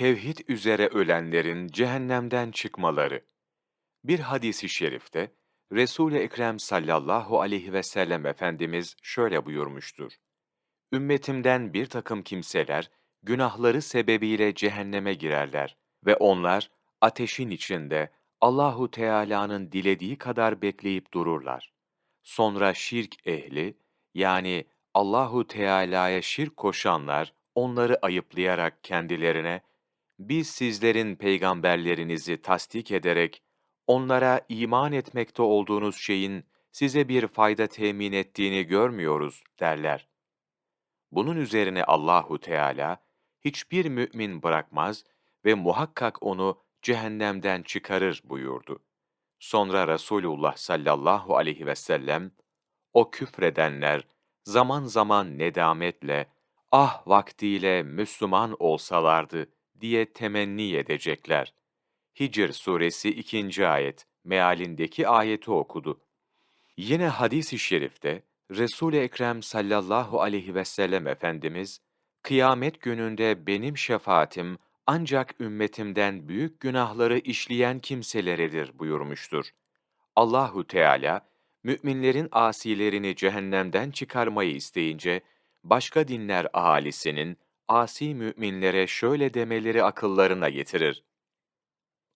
Tevhid üzere ölenlerin cehennemden çıkmaları. Bir hadisi şerifte Resul-i Ekrem sallallahu aleyhi ve sellem Efendimiz şöyle buyurmuştur. Ümmetimden bir takım kimseler günahları sebebiyle cehenneme girerler ve onlar ateşin içinde Allahu Teala'nın dilediği kadar bekleyip dururlar. Sonra şirk ehli yani Allahu Teala'ya şirk koşanlar onları ayıplayarak kendilerine biz sizlerin peygamberlerinizi tasdik ederek onlara iman etmekte olduğunuz şeyin size bir fayda temin ettiğini görmüyoruz derler. Bunun üzerine Allahu Teala hiçbir mümin bırakmaz ve muhakkak onu cehennemden çıkarır buyurdu. Sonra Resulullah sallallahu aleyhi ve sellem o küfredenler zaman zaman nedametle ah vaktiyle Müslüman olsalardı diye temenni edecekler. Hicr suresi 2. ayet mealindeki ayeti okudu. Yine hadis-i şerifte Resul-i Ekrem sallallahu aleyhi ve sellem Efendimiz, kıyamet gününde benim şefaatim ancak ümmetimden büyük günahları işleyen kimseleredir buyurmuştur. Allahu Teala müminlerin asilerini cehennemden çıkarmayı isteyince başka dinler ahalisinin asi müminlere şöyle demeleri akıllarına getirir.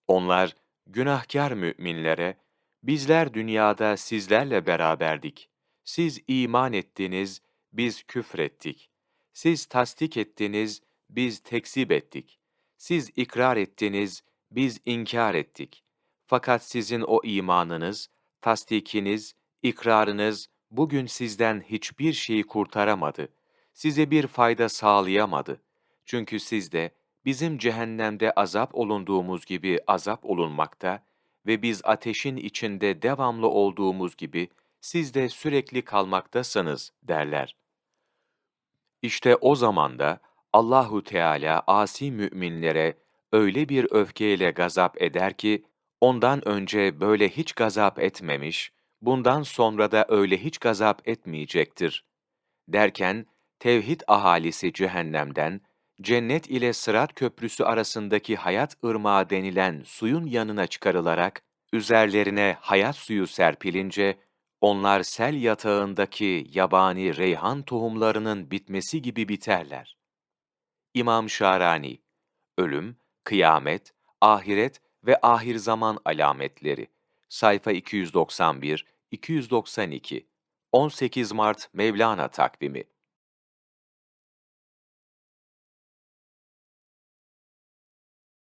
Onlar günahkar müminlere bizler dünyada sizlerle beraberdik. Siz iman ettiniz, biz küfrettik. Siz tasdik ettiniz, biz tekzip ettik. Siz ikrar ettiniz, biz inkar ettik. Fakat sizin o imanınız, tasdikiniz, ikrarınız bugün sizden hiçbir şeyi kurtaramadı. Size bir fayda sağlayamadı. Çünkü siz de bizim cehennemde azap olunduğumuz gibi azap olunmakta ve biz ateşin içinde devamlı olduğumuz gibi siz de sürekli kalmaktasınız derler. İşte o zaman da Allahu Teala asi müminlere öyle bir öfkeyle gazap eder ki ondan önce böyle hiç gazap etmemiş, bundan sonra da öyle hiç gazap etmeyecektir. Derken tevhid ahalisi cehennemden cennet ile Sırat Köprüsü arasındaki hayat ırmağı denilen suyun yanına çıkarılarak üzerlerine hayat suyu serpilince onlar sel yatağındaki yabani reyhan tohumlarının bitmesi gibi biterler. İmam Şarani Ölüm, Kıyamet, Ahiret ve Ahir Zaman Alametleri Sayfa 291 292 18 Mart Mevlana takvimi